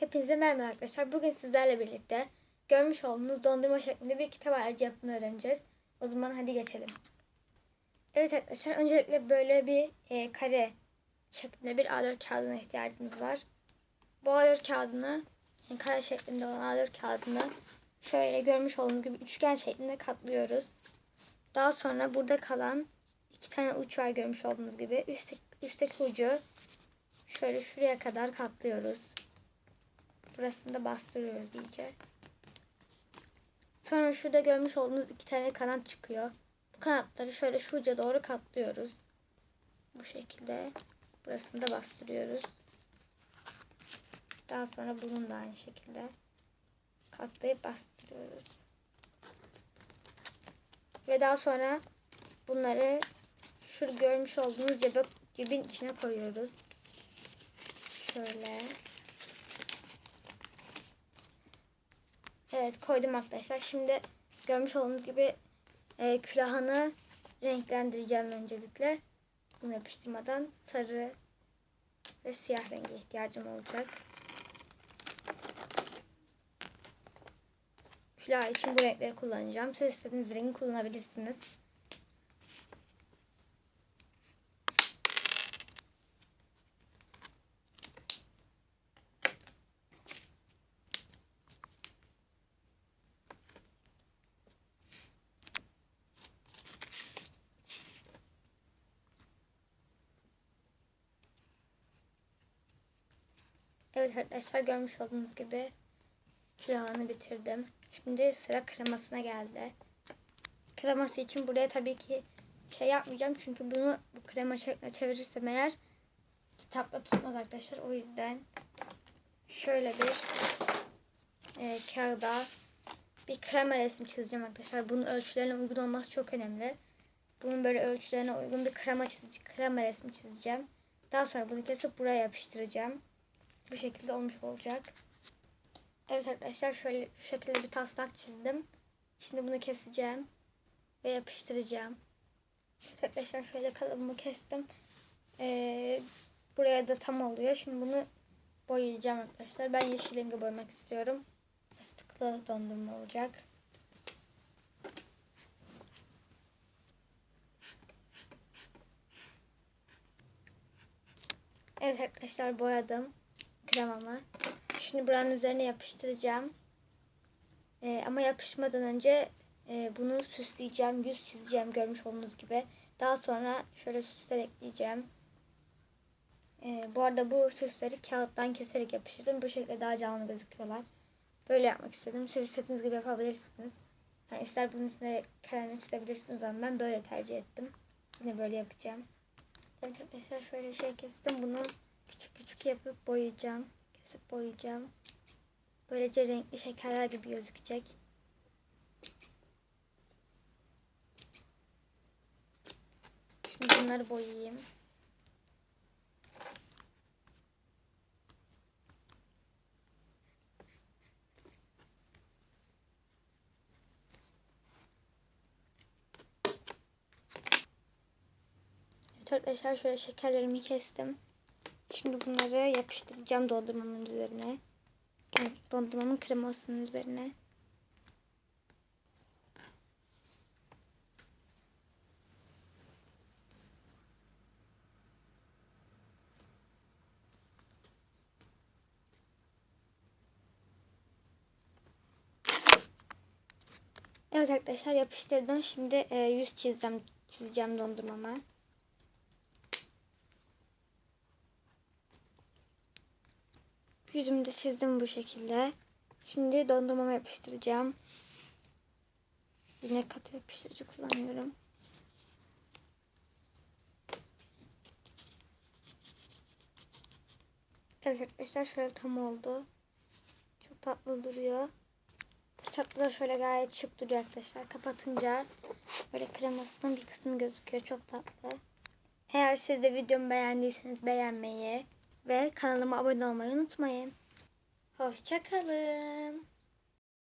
Hepinize merhaba arkadaşlar. Bugün sizlerle birlikte görmüş olduğunuz dondurma şeklinde bir kitap aracı yapımını öğreneceğiz. O zaman hadi geçelim. Evet arkadaşlar öncelikle böyle bir e, kare şeklinde bir A4 kağıdına ihtiyacımız var. Bu A4 kağıdını yani kare şeklinde olan A4 kağıdını şöyle görmüş olduğunuz gibi üçgen şeklinde katlıyoruz. Daha sonra burada kalan iki tane uç var görmüş olduğunuz gibi. Üstteki, üstteki ucu şöyle şuraya kadar katlıyoruz. Burasını da bastırıyoruz iyice. Sonra şurada görmüş olduğunuz iki tane kanat çıkıyor. Bu kanatları şöyle şu uca doğru katlıyoruz. Bu şekilde. Burasını da bastırıyoruz. Daha sonra bunun da aynı şekilde katlayıp bastırıyoruz. Ve daha sonra bunları şu görmüş olduğunuz cebe, cebin içine koyuyoruz. Şöyle. Evet koydum arkadaşlar. Şimdi görmüş olduğunuz gibi e, külahını renklendireceğim öncelikle. Bunu yapıştırmadan sarı ve siyah renge ihtiyacım olacak. Külah için bu renkleri kullanacağım. Siz istediğiniz rengi kullanabilirsiniz. Evet arkadaşlar görmüş olduğunuz gibi külahını bitirdim. Şimdi sıra kremasına geldi. Kreması için buraya tabii ki şey yapmayacağım. Çünkü bunu bu krema şekline çevirirsem eğer kitapta tutmaz arkadaşlar. O yüzden şöyle bir e, kağıda bir krema resmi çizeceğim arkadaşlar. Bunun ölçülerine uygun olması çok önemli. Bunun böyle ölçülerine uygun bir krema çizici, krema resmi çizeceğim. Daha sonra bunu kesip buraya yapıştıracağım. Bu şekilde olmuş olacak. Evet arkadaşlar şöyle şu şekilde bir taslak çizdim. Şimdi bunu keseceğim ve yapıştıracağım. Evet arkadaşlar şöyle kalıbımı kestim. Ee, buraya da tam oluyor. Şimdi bunu boyayacağım arkadaşlar. Ben yeşil rengi boyamak istiyorum. Fıstıklı dondurma olacak. Evet arkadaşlar boyadım kremamı. Şimdi buranın üzerine yapıştıracağım. Ee, ama yapışmadan önce e, bunu süsleyeceğim. Yüz çizeceğim görmüş olduğunuz gibi. Daha sonra şöyle süsler ekleyeceğim. Ee, bu arada bu süsleri kağıttan keserek yapıştırdım. Bu şekilde daha canlı gözüküyorlar. Böyle yapmak istedim. Siz istediğiniz gibi yapabilirsiniz. Yani ister bunun üstüne kalemle çizebilirsiniz ama ben böyle tercih ettim. Yine böyle yapacağım. Evet arkadaşlar şöyle şey kestim. Bunu küçük küçük yapıp boyayacağım. Kesip boyayacağım. Böylece renkli şekerler gibi gözükecek. Şimdi bunları boyayayım. Evet arkadaşlar şöyle şekerlerimi kestim. Şimdi bunları yapıştıracağım dondurmamın üzerine. Yani dondurmamın kremasının üzerine. Evet arkadaşlar yapıştırdım. Şimdi e, yüz çizeceğim, çizeceğim dondurmama. Yüzümü de çizdim bu şekilde. Şimdi dondurmamı yapıştıracağım. Yine katı yapıştırıcı kullanıyorum. Evet arkadaşlar şöyle tam oldu. Çok tatlı duruyor. Kitapta da şöyle gayet şık duruyor arkadaşlar. Kapatınca böyle kremasının bir kısmı gözüküyor. Çok tatlı. Eğer siz de videomu beğendiyseniz beğenmeyi ve kanalıma abone olmayı unutmayın. Hoşçakalın.